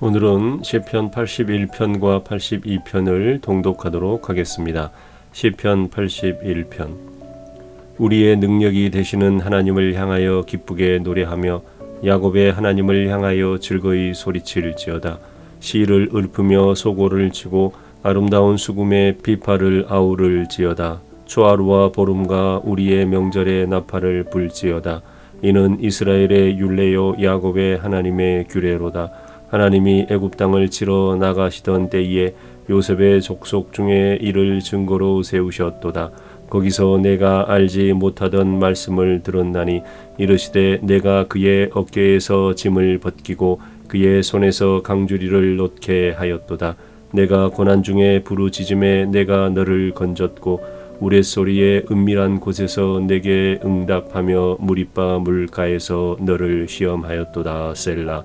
오늘은 시편 81편과 82편을 동독하도록 하겠습니다. 시편 81편 우리의 능력이 되시는 하나님을 향하여 기쁘게 노래하며 야곱의 하나님을 향하여 즐거이 소리칠지어다. 시를 읊으며 소고를 치고 아름다운 수금의 비파를 아우를지어다. 초하루와 보름과 우리의 명절에 나팔을 불지어다. 이는 이스라엘의 율례요 야곱의 하나님의 규례로다. 하나님이 애굽 땅을 치러 나가시던 때에 요셉의 족속 중에 이를 증거로 세우셨도다. 거기서 내가 알지 못하던 말씀을 들었나니 이르시되 내가 그의 어깨에서 짐을 벗기고 그의 손에서 강주리를 놓게 하였도다. 내가 고난 중에 부르짖음에 내가 너를 건졌고 우레소리의 은밀한 곳에서 내게 응답하며 무리바 물가에서 너를 시험하였도다. 셀라.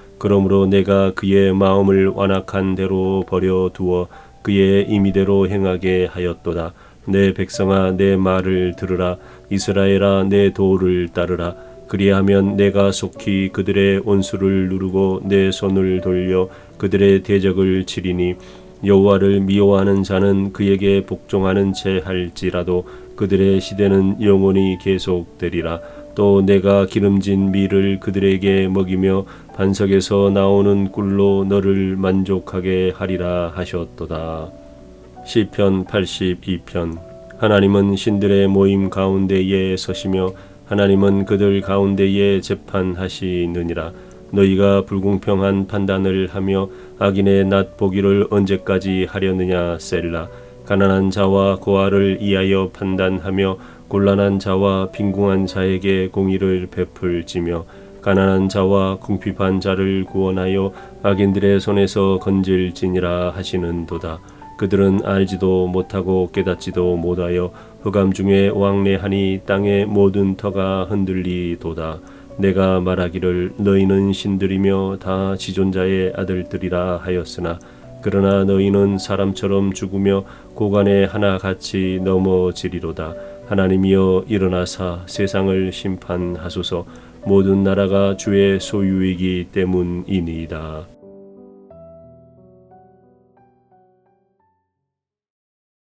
그러므로 내가 그의 마음을 완악한 대로 버려 두어 그의 임의대로 행하게 하였도다. 내 백성아 내 말을 들으라. 이스라엘아 내 도를 따르라. 그리하면 내가 속히 그들의 원수를 누르고 내 손을 돌려 그들의 대적을 치리니 여호와를 미워하는 자는 그에게 복종하는 채 할지라도 그들의 시대는 영원히 계속되리라 또 내가 기름진 밀을 그들에게 먹이며 반석에서 나오는 꿀로 너를 만족하게 하리라 하셨도다. 시편 82편. 하나님은 신들의 모임 가운데에 서시며 하나님은 그들 가운데에 재판하시느니라. 너희가 불공평한 판단을 하며 악인의 낫 보기를 언제까지 하려느냐 셀라. 가난한 자와 고아를 이하여 판단하며 곤란한 자와 빈궁한 자에게 공의를 베풀지며 가난한 자와 궁핍한 자를 구원하여 악인들의 손에서 건질지니라 하시는도다. 그들은 알지도 못하고 깨닫지도 못하여 흑암 중에 왕래하니 땅의 모든 터가 흔들리도다. 내가 말하기를 너희는 신들이며 다 지존자의 아들들이라 하였으나 그러나 너희는 사람처럼 죽으며 고간에 하나같이 넘어지리로다. 하나님이여 일어나사 세상을 심판하소서 모든 나라가 주의 소유이기 때문이니이다.